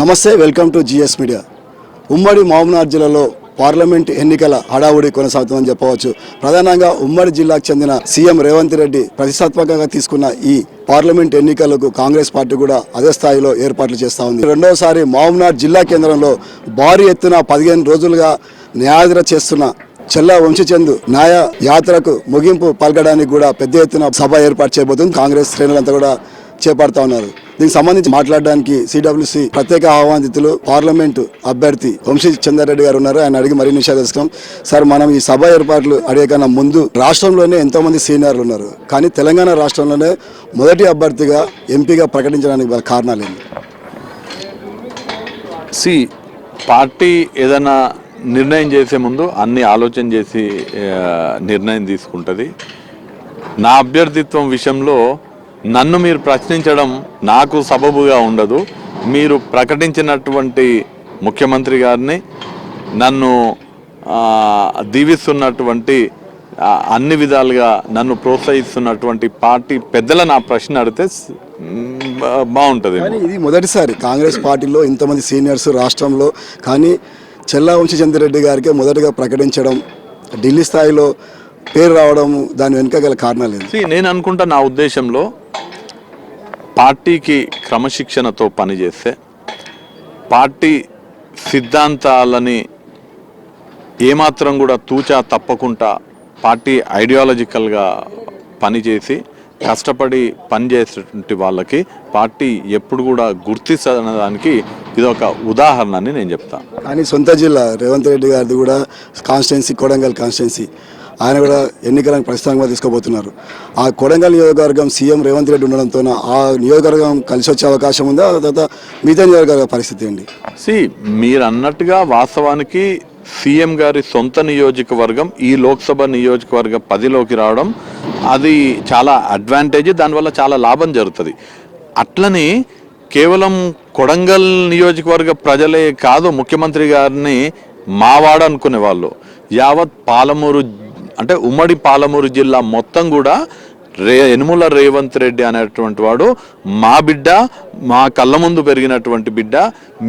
నమస్తే welcome to GS media. ఉమ్మడి మహబూబ్నగర్ జిల్లాలో పార్లమెంట్ ఎన్నికల హడావుడి కొనసాగుతుందని చెప్పవచ్చు. ప్రధానంగా ఉమ్మడి జిల్లాకు చెందిన సీఎం రేవంత్ రెడ్డి ప్రతిష్టాత్మకంగా తీసుకున్న ఈ పార్లమెంట్ ఎన్నికలకు కాంగ్రెస్ పార్టీ కూడా అదే స్థాయిలో ఏర్పాట్లు చేస్తూ ఉంది. రెండవసారి మహబూబ్నగర్ జిల్లా కేంద్రంలో భారీ ఎత్తున పదిహేను రోజులుగా న్యాయాధర చేస్తున్న చెల్ల వంశచంద్ న్యాయ యాత్రకు ముగింపు పలకడానికి కూడా పెద్ద ఎత్తున సభ ఏర్పాటు చేయబోతుంది. కాంగ్రెస్ శ్రేణులంతా కూడా చేపడతా ఉన్నారు. దీనికి సంబంధించి మాట్లాడడానికి సిడబ్ల్యూసి ప్రత్యేక ఆహ్వానితులు పార్లమెంట్ అభ్యర్థి వంశీ చంద్రారెడ్డి గారు ఉన్నారు. ఆయన అడిగి మరిన్ని విషయాలు తెలుసుకున్నాం సార్ మనం ఈ సభ ఏర్పాట్లు అడిగే కన్నా ముందు రాష్ట్రంలోనే ఎంతో మంది సీనియర్లు ఉన్నారు. కానీ తెలంగాణ రాష్ట్రంలోనే మొదటి అభ్యర్థిగా ఎంపీగా ప్రకటించడానికి కారణాలు ఏంటి? సి పార్టీ ఏదైనా నిర్ణయం చేసే ముందు అన్ని ఆలోచన చేసి నిర్ణయం తీసుకుంటుంది. నా అభ్యర్థిత్వం విషయంలో నన్ను మీరు ప్రశ్నించడం నాకు సబబుగా ఉండదు. మీరు ప్రకటించినటువంటి ముఖ్యమంత్రి గారిని నన్ను దీవిస్తున్నటువంటి అన్ని విధాలుగా నన్ను ప్రోత్సహిస్తున్నటువంటి పార్టీ పెద్దల నా ప్రశ్న అడిగితే బాగుంటుంది. ఇది మొదటిసారి కాంగ్రెస్ పార్టీలో ఇంతమంది సీనియర్స్ రాష్ట్రంలో కానీ చెల్లా వంశచంద్రెడ్డి గారికి మొదటగా ప్రకటించడం ఢిల్లీ స్థాయిలో పేరు రావడం దాని వెనుక గల కారణాలు నేను అనుకుంటా నా ఉద్దేశంలో పార్టీకి క్రమశిక్షణతో పనిచేస్తే పార్టీ సిద్ధాంతాలని ఏమాత్రం కూడా తూచా తప్పకుండా పార్టీ ఐడియాలజికల్గా పనిచేసి కష్టపడి పనిచేసేటువంటి వాళ్ళకి పార్టీ ఎప్పుడు కూడా గుర్తించడానికి ఇది ఒక ఉదాహరణ అని నేను చెప్తాను కానీ సొంత జిల్లా రేవంత్ రెడ్డి గారిది కూడా కాన్స్టిట్యున్సీ కొడంగల్ కాన్స్టిట్యున్సీ. ఆయన కూడా ఎన్నికలను ప్రస్తుతంగా తీసుకోబోతున్నారు. ఆ కొడంగల్ నియోజకవర్గం సీఎం రేవంత్ రెడ్డి ఉండడంతో ఆ నియోజకవర్గం కలిసి వచ్చే అవకాశం ఉందా? తర్వాత మిగతా నియోజకవర్గ పరిస్థితి ఏంటి? సి మీరు అన్నట్టుగా వాస్తవానికి సీఎం గారి సొంత నియోజకవర్గం ఈ లోక్సభ నియోజకవర్గ పదిలోకి రావడం అది చాలా అడ్వాంటేజ్ దానివల్ల చాలా లాభం జరుగుతుంది. అట్లని కేవలం కొడంగల్ నియోజకవర్గ ప్రజలే కాదు ముఖ్యమంత్రి గారిని మావాడు అనుకునే వాళ్ళు యావత్ పాలమూరు అంటే ఉమ్మడి పాలమూరు జిల్లా మొత్తం కూడా రే యనుమల రేవంత్ రెడ్డి అనేటువంటి వాడు మా బిడ్డ మా కళ్ళ ముందు పెరిగినటువంటి బిడ్డ.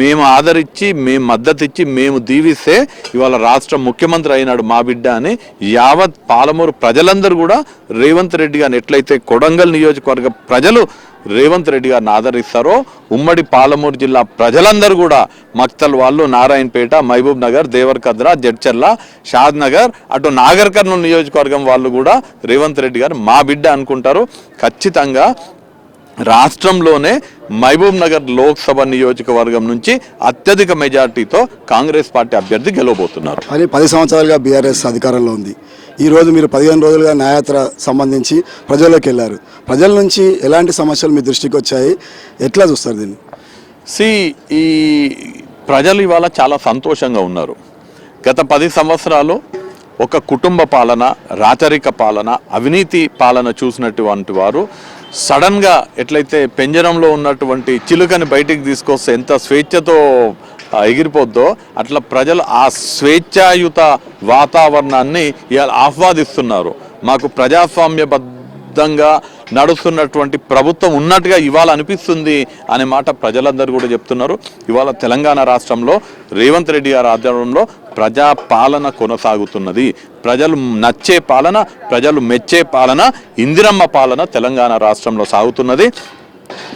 మేము ఆదరించి మేము మద్దతు ఇచ్చి మేము దీవిస్తే ఇవాళ రాష్ట్ర ముఖ్యమంత్రి అయినాడు మా బిడ్డ అని యావత్ పాలమూరు ప్రజలందరూ కూడా రేవంత్ రెడ్డి గారిని ఎట్లయితే కొడంగల్ నియోజకవర్గ ప్రజలు రేవంత్ రెడ్డి గారిని ఆదరిస్తారో ఉమ్మడి పాలమూరు జిల్లా ప్రజలందరూ కూడా మక్తల్ వాళ్ళు నారాయణపేట మహబూబ్ నగర్ దేవరకద్ర జడ్చర్ల షాద్ నగర్ అటు నాగర్ కర్నూలు నియోజకవర్గం వాళ్ళు కూడా రేవంత్ రెడ్డి గారు మా బిడ్డ అనుకుంటారు. ఖచ్చితంగా రాష్ట్రంలోనే మహబూబ్ నగర్ లోక్సభ నియోజకవర్గం నుంచి అత్యధిక మెజార్టీతో కాంగ్రెస్ పార్టీ అభ్యర్థి గెలవబోతున్నారు. అది పది సంవత్సరాలుగా బీఆర్ఎస్ అధికారంలో ఉంది. ఈరోజు మీరు పదిహేను రోజులుగా న్యాయయాత్ర సంబంధించి ప్రజల్లోకి వెళ్ళారు. ప్రజల నుంచి ఎలాంటి సమస్యలు మీ దృష్టికి వచ్చాయి? ఎట్లా చూస్తారు దీన్ని? సి ఈ ప్రజలు ఇవాళ చాలా సంతోషంగా ఉన్నారు. గత పది సంవత్సరాలు ఒక కుటుంబ పాలన రాచరిక పాలన అవినీతి పాలన చూసినటువంటి వారు సడన్గా ఎట్లయితే పెంజరంలో ఉన్నటువంటి చిలుకని బయటికి తీసుకొస్తే ఎంత స్వేచ్ఛతో ఎగిరిపోద్దో అట్లా ప్రజలు ఆ స్వేచ్ఛాయుత వాతావరణాన్ని ఇవాళ ఆస్వాదిస్తున్నారు మాకు ప్రజాస్వామ్యబద్ధంగా నడుస్తున్నటువంటి ప్రభుత్వం ఉన్నట్టుగా ఇవాళ అనిపిస్తుంది అనే మాట ప్రజలందరూ కూడా చెప్తున్నారు. ఇవాళ తెలంగాణ రాష్ట్రంలో రేవంత్ రెడ్డి గారి ఆధ్వర్యంలో ప్రజా పాలన కొనసాగుతున్నది. ప్రజలు నచ్చే పాలన ప్రజలు మెచ్చే పాలన ఇందిరమ్మ పాలన తెలంగాణ రాష్ట్రంలో సాగుతున్నది.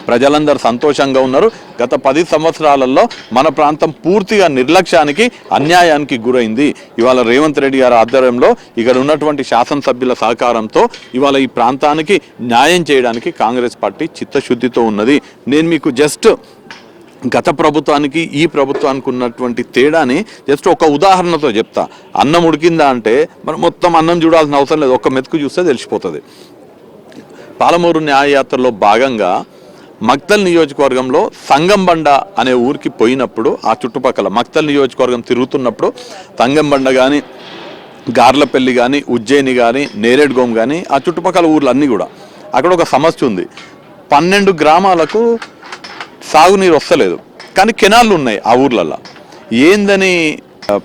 ప్రజలందరూ సంతోషంగా ఉన్నారు. గత పది సంవత్సరాలలో మన ప్రాంతం పూర్తిగా నిర్లక్ష్యానికి అన్యాయానికి గురైంది. ఇవాళ రేవంత్ రెడ్డి గారి ఆధ్వర్యంలో ఇక్కడ ఉన్నటువంటి శాసనసభ్యుల సహకారంతో ఇవాళ ఈ ప్రాంతానికి న్యాయం చేయడానికి కాంగ్రెస్ పార్టీ చిత్తశుద్ధితో ఉన్నది. నేను మీకు జస్ట్ గత ప్రభుత్వానికి ఈ ప్రభుత్వానికి ఉన్నటువంటి తేడాని జస్ట్ ఒక ఉదాహరణతో చెప్తా. అన్నం ఉడికిందా అంటే మనం మొత్తం అన్నం చూడాల్సిన అవసరం లేదు. ఒక్క మెతుకు చూస్తే తెలిసిపోతుంది. పాలమూరు న్యాయయాత్రలో భాగంగా మక్తల్ నియోజకవర్గంలో సంగంబండ అనే ఊరికి పోయినప్పుడు ఆ చుట్టుపక్కల మక్తల్ నియోజకవర్గం తిరుగుతున్నప్పుడు సంగంబండ కానీ గార్లపల్లి కానీ ఉజ్జయిని కానీ నేరేడుగోం కానీ ఆ చుట్టుపక్కల ఊర్లు అన్నీ కూడా. అక్కడ ఒక సమస్య ఉంది. పన్నెండు గ్రామాలకు సాగునీరు వస్తలేదు. కానీ కెనాళ్ళు ఉన్నాయి ఆ ఊర్లలో ఏందని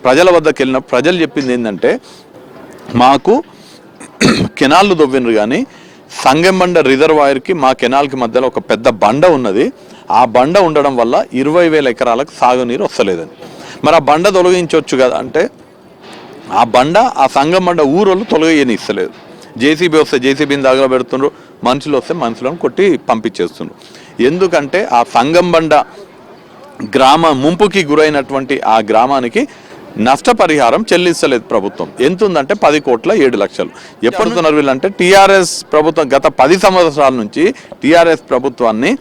ప్రజల వద్దకు వెళ్ళిన ప్రజలు చెప్పింది ఏంటంటే మాకు కెనాళ్ళు దొవ్వినరు కానీ సంగెంబండ రిజర్వాయర్కి మా కెనాల్కి మధ్యలో ఒక పెద్ద బండ ఉన్నది. ఆ బండ ఉండడం వల్ల ఇరవై వేల ఎకరాలకు సాగునీరు వస్తలేదని. మరి ఆ బండ తొలగించవచ్చు కదా అంటే ఆ బండ ఆ సంగం బండ ఊరోళ్ళు తొలగని ఇస్తలేదు జేసీబీ వస్తే జేసీబీని దగ్గర పెడుతుండ్రు మనుషులు వస్తే మనుషులను కొట్టి పంపించేస్తుండ్రు. ఎందుకంటే ఆ సంగం బండ గ్రామ ముంపుకి గురైనటువంటి ఆ గ్రామానికి నష్టపరిహారం చెల్లిస్తలేదు ప్రభుత్వం. ఎంత ఉందంటే పది కోట్ల ఏడు లక్షలు. ఎప్పుడుతున్నారు వీళ్ళంటే టీఆర్ఎస్ ప్రభుత్వం గత పది సంవత్సరాల నుంచి టీఆర్ఎస్ ప్రభుత్వాన్ని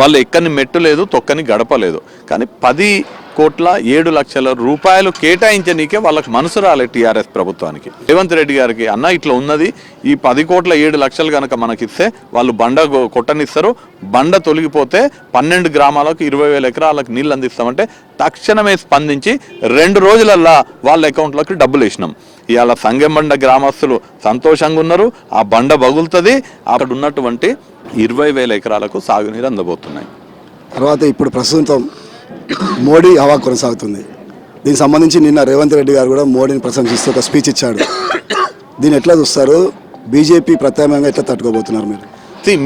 వాళ్ళు ఎక్కని మెట్టు లేదు తొక్కని గడపలేదు. కానీ పది కోట్ల ఏడు లక్షల రూపాయలు కేటాయించనీకే వాళ్ళకి మనసు రాలే టీఆర్ఎస్ ప్రభుత్వానికి. రేవంత్ రెడ్డి గారికి అన్న ఇట్లా ఉన్నది. ఈ పది కోట్ల ఏడు లక్షలు కనుక మనకిస్తే వాళ్ళు బండ కొట్టనిస్తారు. బండ తొలగిపోతే పన్నెండు గ్రామాలకు ఇరవై వేల ఎకరాలకు నీళ్ళు అందిస్తామంటే తక్షణమే స్పందించి రెండు రోజులల్లా వాళ్ళ అకౌంట్లోకి డబ్బులు వేసినాం. ఇవాళ సంగెంబండ గ్రామస్తులు సంతోషంగా ఉన్నారు. ఆ బండ బగులుతుంది. అక్కడ ఉన్నటువంటి ఇరవై వేల ఎకరాలకు సాగునీరు అందబోతున్నాయి. తర్వాత ఇప్పుడు ప్రస్తుతం మోడీ హవా కొనసాగుతుంది. దీనికి సంబంధించి నిన్న రేవంత్ రెడ్డి గారు కూడా మోడీని ప్రశంసిస్తూ ఒక స్పీచ్ ఇచ్చాడు. దీన్ని ఎట్లా చూస్తారు? బీజేపీ ప్రత్యామ్నాయంగా ఎట్లా తట్టుకోబోతున్నారు మీరు?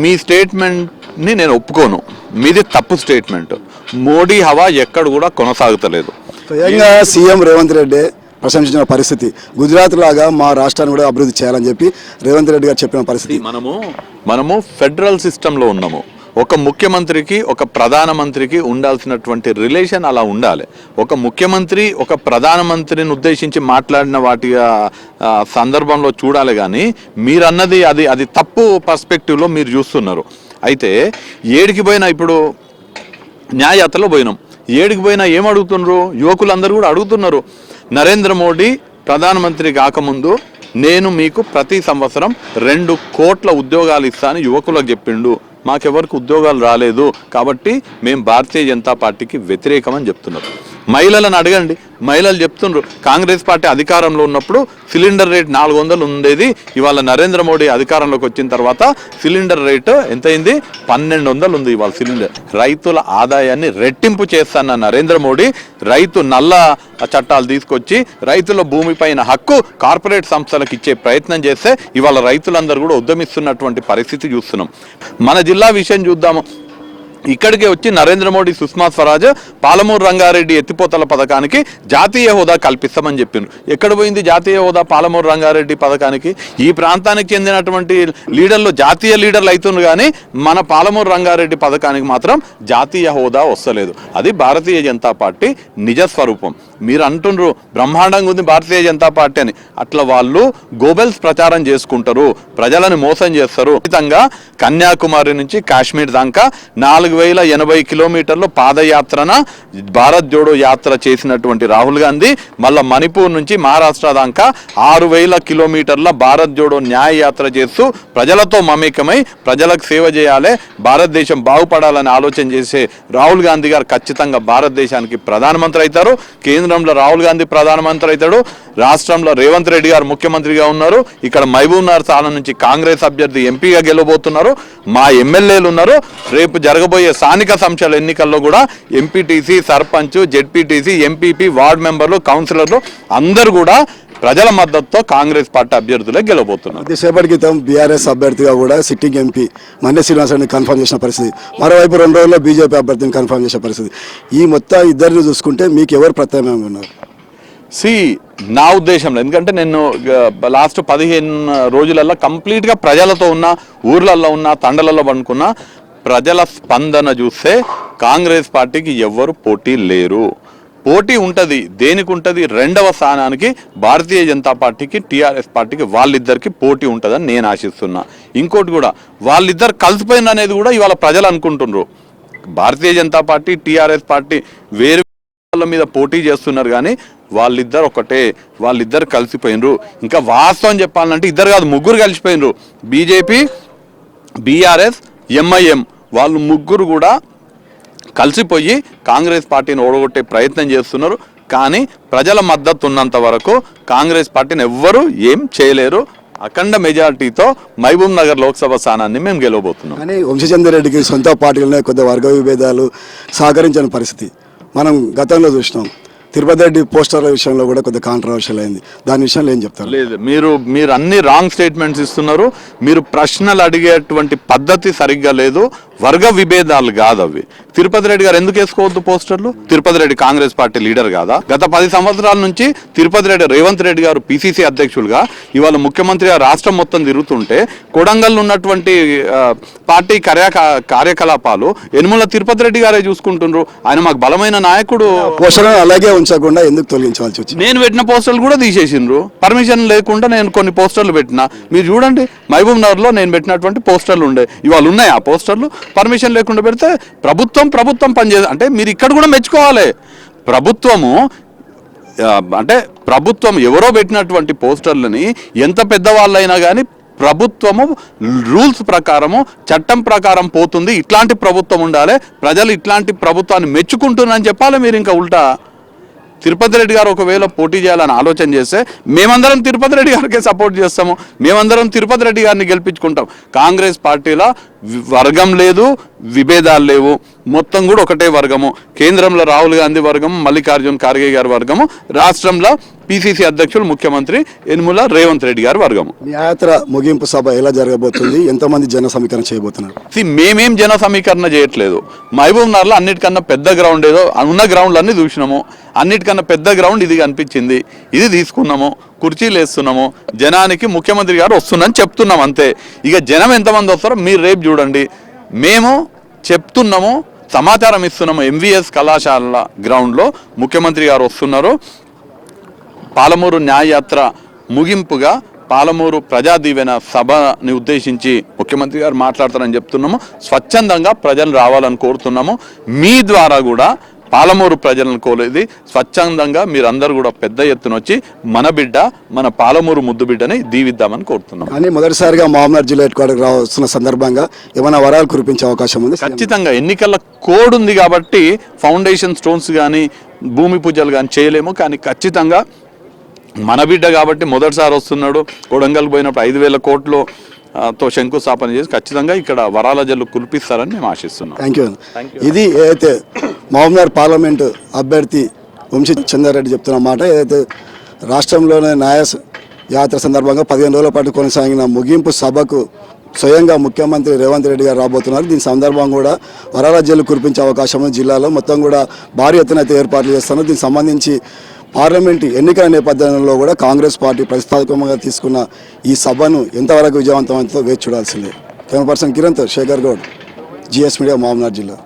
మీ స్టేట్మెంట్ని నేను ఒప్పుకోను. మీది తప్పు స్టేట్మెంట్. మోడీ హవా ఎక్కడ కూడా కొనసాగుతలేదు. స్వయంగా సీఎం రేవంత్ రెడ్డి ప్రశంసించిన పరిస్థితి. గుజరాత్ లాగా మా రాష్ట్రాన్ని కూడా అభివృద్ధి చేయాలని చెప్పి రేవంత్ రెడ్డి గారు చెప్పిన పరిస్థితి. మనము మనము ఫెడరల్ సిస్టంలో ఉన్నాము. ఒక ముఖ్యమంత్రికి ఒక ప్రధానమంత్రికి ఉండాల్సినటువంటి రిలేషన్ అలా ఉండాలి. ఒక ముఖ్యమంత్రి ఒక ప్రధానమంత్రిని ఉద్దేశించి మాట్లాడిన వాటి సందర్భంలో చూడాలి కానీ మీరన్నది అది అది తప్పు పర్స్పెక్టివ్లో మీరు చూస్తున్నారు. అయితే ఏడికి పోయినా ఇప్పుడు న్యాయయాత్రలో పోయినాం. ఏడికి పోయినా ఏం అడుగుతున్నారు యువకులందరూ కూడా అడుగుతున్నారు. నరేంద్ర మోడీ ప్రధానమంత్రి కాకముందు నేను మీకు ప్రతి సంవత్సరం రెండు కోట్ల ఉద్యోగాలు ఇస్తాను యువకులకు చెప్పిండు. మాకెవరికి ఉద్యోగాలు రాలేదు కాబట్టి మేము భారతీయ జనతా పార్టీకి వ్యతిరేకమని చెప్తున్నారు. మహిళలను అడగండి. మహిళలు చెప్తుండ్రు కాంగ్రెస్ పార్టీ అధికారంలో ఉన్నప్పుడు సిలిండర్ రేట్ నాలుగు వందలు ఉండేది. ఇవాళ నరేంద్ర మోడీ అధికారంలోకి వచ్చిన తర్వాత సిలిండర్ రేటు ఎంత అయింది పన్నెండు వందలు ఉంది ఇవాళ సిలిండర్. రైతుల ఆదాయాన్ని రెట్టింపు చేస్తాన్న నరేంద్ర మోడీ రైతు నల్ల చట్టాలు తీసుకొచ్చి రైతుల భూమిపైన హక్కు కార్పొరేట్ సంస్థలకు ఇచ్చే ప్రయత్నం చేస్తే ఇవాళ రైతులందరూ కూడా ఉద్యమిస్తున్నటువంటి పరిస్థితి చూస్తున్నాం. మన జిల్లా విషయం చూద్దాము. ఇక్కడికి వచ్చి నరేంద్ర మోడీ సుష్మా స్వరాజ్ పాలమూరు రంగారెడ్డి ఎత్తిపోతల పథకానికి జాతీయ హోదా కల్పిస్తామని చెప్పిండ్రు. ఎక్కడ పోయింది జాతీయ హోదా పాలమూరు రంగారెడ్డి పథకానికి? ఈ ప్రాంతానికి చెందినటువంటి లీడర్లు జాతీయ లీడర్లు అవుతున్నారు కానీ మన పాలమూరు రంగారెడ్డి పథకానికి మాత్రం జాతీయ హోదా వస్తలేదు. అది భారతీయ జనతా పార్టీ నిజ స్వరూపం. మీరు అంటుండ్రు బ్రహ్మాండంగా ఉంది భారతీయ జనతా పార్టీ అని. అట్లా వాళ్ళు గోబెల్స్ ప్రచారం చేసుకుంటారు ప్రజలను మోసం చేస్తారు. ఖచ్చితంగా కన్యాకుమారి నుంచి కాశ్మీర్ దాకా నాలుగు వేల ఎనభై కిలోమీటర్లు పాదయాత్రన భారత్ జోడో యాత్ర చేసినటువంటి రాహుల్ గాంధీ మళ్ళా మణిపూర్ నుంచి మహారాష్ట్ర దాకా ఆరు వేల కిలోమీటర్ల భారత్ జోడో న్యాయ యాత్ర చేస్తూ ప్రజలతో మమేకమై ప్రజలకు సేవ చేయాలి భారతదేశం బాగుపడాలని ఆలోచన చేసే రాహుల్ గాంధీ గారు ఖచ్చితంగా భారతదేశానికి ప్రధానమంత్రి అవుతారు. కేంద్రంలో రాహుల్ గాంధీ ప్రధానమంత్రి అవుతాడు. రాష్ట్రంలో రేవంత్ రెడ్డి గారు ముఖ్యమంత్రిగా ఉన్నారు. ఇక్కడ మహబూబ్ నగర్ స్థానం నుంచి కాంగ్రెస్ అభ్యర్థి ఎంపీగా గెలవబోతున్నారు. మా ఎమ్మెల్యేలు ఉన్నారు. రేపు జరగబోయే స్థానిక సంస్థల ఎన్నికల్లో కూడా MPTC sarpanch ZPTC MPP ward మెంబర్లు కౌన్సిలర్లు అందరూ కూడా ప్రజల మద్దతుతో కాంగ్రెస్ పార్టీ అభ్యర్థులే గెలవబోతున్నారు. కొద్దిసేపటి క్రితం బీఆర్ఎస్ అభ్యర్థిగా కూడా సిట్టింగ్ ఎంపీ మన్య శ్రీనివాసరావుని కన్ఫర్మ్ చేసిన పరిస్థితి. మరోవైపు రెండు రోజుల్లో బీజేపీ అభ్యర్థిని కన్ఫర్మ్ చేసిన పరిస్థితి. ఈ మొత్తం ఇద్దరిని చూసుకుంటే మీకు ఎవరు ప్రత్యామ్నాయంగా ఉన్నారు? సి నా ఉద్దేశంలో ఎందుకంటే నేను లాస్ట్ పదిహేను రోజులలో కంప్లీట్గా ప్రజలతో ఉన్న ఊర్లలో ఉన్న తండలలో పండుకున్న ప్రజల స్పందన చూస్తే కాంగ్రెస్ పార్టీకి ఎవ్వరు పోటీ లేరు. పోటీ ఉంటుంది దేనికి ఉంటుంది రెండవ స్థానానికి భారతీయ జనతా పార్టీకి టీఆర్ఎస్ పార్టీకి వాళ్ళిద్దరికి పోటీ ఉంటుందని నేను ఆశిస్తున్నా. ఇంకోటి కూడా వాళ్ళిద్దరు కలిసిపోయింది అనేది కూడా ఇవాళ ప్రజలు అనుకుంటున్నారు Bharatiya Janata party TRS party వేరు వాళ్ళ మీద పోటీ చేస్తున్నారు కానీ వాళ్ళిద్దరు ఒకటే వాళ్ళిద్దరు కలిసిపోయినరు. ఇంకా వాస్తవం చెప్పాలంటే ఇద్దరు కాదు ముగ్గురు కలిసిపోయినరు. BJP BRS MIM. వాళ్ళు ముగ్గురు కూడా కలిసిపోయి కాంగ్రెస్ పార్టీని ఓడగొట్టే ప్రయత్నం చేస్తున్నారు. కానీ ప్రజల మద్దతు ఉన్నంత వరకు కాంగ్రెస్ పార్టీని ఎవ్వరూ ఏం చేయలేరు. అఖండ మెజారిటీతో మహబూబ్ నగర్ లోక్సభ స్థానాన్ని మేము గెలవబోతున్నాం. కానీ వంశచంద్ర రెడ్డికి సొంత పార్టీలోనే కొద్ది వర్గ విభేదాలు సహకరించని పరిస్థితి. మనం గతంలో చూసినాం. తిరుపతి రెడ్డి పోస్టర్ల విషయంలో కూడా కొద్ది కాంట్రవర్షియల్ అయింది. దాని విషయంలో ఏం చెప్తారు? లేదు మీరు మీరు అన్ని రాంగ్ స్టేట్మెంట్స్ ఇస్తున్నారు. మీరు ప్రశ్నలు అడిగేటువంటి పద్ధతి సరిగ్గా లేదు. వర్గ విభేదాలు కాదు అవి తిరుపతి రెడ్డి గారు ఎందుకు వేసుకోవద్దు పోస్టర్లు? Tirupati Reddy Congress party leader కాదా? గత పది సంవత్సరాల నుంచి తిరుపతి రెడ్డి రేవంత్ రెడ్డి గారు పిసిసి అధ్యక్షులుగా ఇవాళ ముఖ్యమంత్రిగా రాష్ట్రం మొత్తం తిరుగుతుంటే కొడంగల్ ఉన్నటువంటి పార్టీ కార్య కార్యకలాపాలు యనుమల తిరుపతి రెడ్డి గారే చూసుకుంటుండ్రు. ఆయన మాకు బలమైన నాయకుడు. అలాగే ఉంచకుండా ఎందుకు తొలగించవలసి వచ్చింది? నేను పెట్టిన పోస్టర్లు కూడా తీసేసిండ్రు. పర్మిషన్ లేకుండా నేను కొన్ని పోస్టర్లు పెట్టిన. మీరు చూడండి మహబూబ్ నగర్లో నేను పెట్టినటువంటి పోస్టర్లు ఉండే. ఇవాళ ఉన్నాయి ఆ పోస్టర్లు? పర్మిషన్ లేకుండా పెడితే ప్రభుత్వం ప్రభుత్వం పనిచేది అంటే మీరు ఇక్కడ కూడా మెచ్చుకోవాలి. ప్రభుత్వము అంటే ప్రభుత్వం ఎవరో పెట్టినటువంటి పోస్టర్లని ఎంత పెద్దవాళ్ళైనా కానీ ప్రభుత్వము రూల్స్ ప్రకారము చట్టం ప్రకారం పోతుంది. ఇట్లాంటి ప్రభుత్వం ఉండాలి. ప్రజలు ఇట్లాంటి ప్రభుత్వాన్ని మెచ్చుకుంటున్నారని చెప్పాలి మీరు ఇంకా ఉల్టా. తిరుపతి రెడ్డి గారు ఒకవేళ పోటీ చేయాలని ఆలోచన చేస్తే మేమందరం తిరుపతి రెడ్డి గారికే సపోర్ట్ చేస్తాము. మేమందరం తిరుపతి రెడ్డి గారిని గెలిపించుకుంటాం. కాంగ్రెస్ పార్టీలో వర్గం లేదు విభేదాలు లేవు. మొత్తం కూడా ఒకటే వర్గము. కేంద్రంలో రాహుల్ గాంధీ వర్గం మల్లికార్జున్ ఖార్గే గారి వర్గము రాష్ట్రంలో పిసిసి అధ్యక్షులు ముఖ్యమంత్రి యనుమల రేవంత్ రెడ్డి గారి వర్గము. మీ యాత్ర ముగింపు సభ ఎలా జరగబోతుంది? ఎంతమంది జన సమీకరణ చేయబోతున్నారు? మేమేం జన సమీకరణ చేయట్లేదు. మహబూబ్ నగర్లో అన్నిటికన్నా పెద్ద గ్రౌండ్ ఏదో ఉన్న గ్రౌండ్లు అన్ని చూసినాము. అన్నిటికన్నా పెద్ద గ్రౌండ్ ఇది కనిపించింది. ఇది తీసుకున్నాము. కుర్చీలు వేస్తున్నాము జనానికి ముఖ్యమంత్రి గారు వస్తుందని చెప్తున్నాం అంతే. ఇక జనం ఎంతమంది వస్తారో మీరు రేపు చూడండి. మేము చెప్తున్నాము సమాచారం ఇస్తున్నాము ఎంవిఎస్ కళాశాల గ్రౌండ్లో ముఖ్యమంత్రి గారు వస్తున్నారు. పాలమూరు న్యాయయాత్ర ముగింపుగా పాలమూరు ప్రజా దీవెన సభని ఉద్దేశించి ముఖ్యమంత్రి గారు మాట్లాడతారని చెప్తున్నాము. స్వచ్ఛందంగా ప్రజలు రావాలని కోరుతున్నాము. మీ ద్వారా కూడా పాలమూరు ప్రజలను కోరేది స్వచ్ఛందంగా మీరందరూ కూడా పెద్ద ఎత్తున వచ్చి మన బిడ్డ మన పాలమూరు ముద్దు బిడ్డని దీవిద్దామని కోరుతున్నాం. కానీ మొదటిసారిగా మామనార్ జిల్లా హెడ్ క్వార్టర్ రావాల్సిన సందర్భంగా ఏమైనా వరాలు కురిపించే అవకాశం ఉంది? ఖచ్చితంగా ఎన్నికల కోడ్ ఉంది కాబట్టి ఫౌండేషన్ స్టోన్స్ కానీ భూమి పూజలు కానీ చేయలేము. కానీ ఖచ్చితంగా మన బిడ్డ కాబట్టి మొదటిసారి వస్తున్నాడు. కొడంగల్ పోయినప్పుడు ఐదు వేల కోట్లు తో శంకుస్థాపన చేసి ఖచ్చితంగా ఇక్కడ వరాల జల్లు కురిపిస్తారని మేము ఆశిస్తున్నాం. థ్యాంక్ యూ ఇది ఏదైతే మహబూబ్నగర్ పార్లమెంటు అభ్యర్థి వంశీ చంద్రారెడ్డి చెప్తున్న మాట ఏదైతే రాష్ట్రంలోనే న్యాయ యాత్ర సందర్భంగా పదిహేను రోజుల పాటు కొనసాగిన ముగింపు సభకు స్వయంగా ముఖ్యమంత్రి రేవంత్ రెడ్డి గారు రాబోతున్నారు. దీని సందర్భంగా కూడా వరాల జల్లు కురిపించే అవకాశం ఉంది. జిల్లాలో మొత్తం కూడా భారీ ఎత్తున అయితే ఏర్పాట్లు చేస్తున్నారు. దీనికి సంబంధించి పార్లమెంట్ ఎన్నికల నేపథ్యంలో కూడా కాంగ్రెస్ పార్టీ ప్రతిష్టాత్మకంగా తీసుకున్న ఈ సభను ఎంతవరకు విజయవంతమైందో వేచి చూడాల్సిందే. కెమెరా పర్సన్ కిరణ్తో శేఖర్ గౌడ్ జిఎస్ మీడియా మామనాథ్ జిల్లా.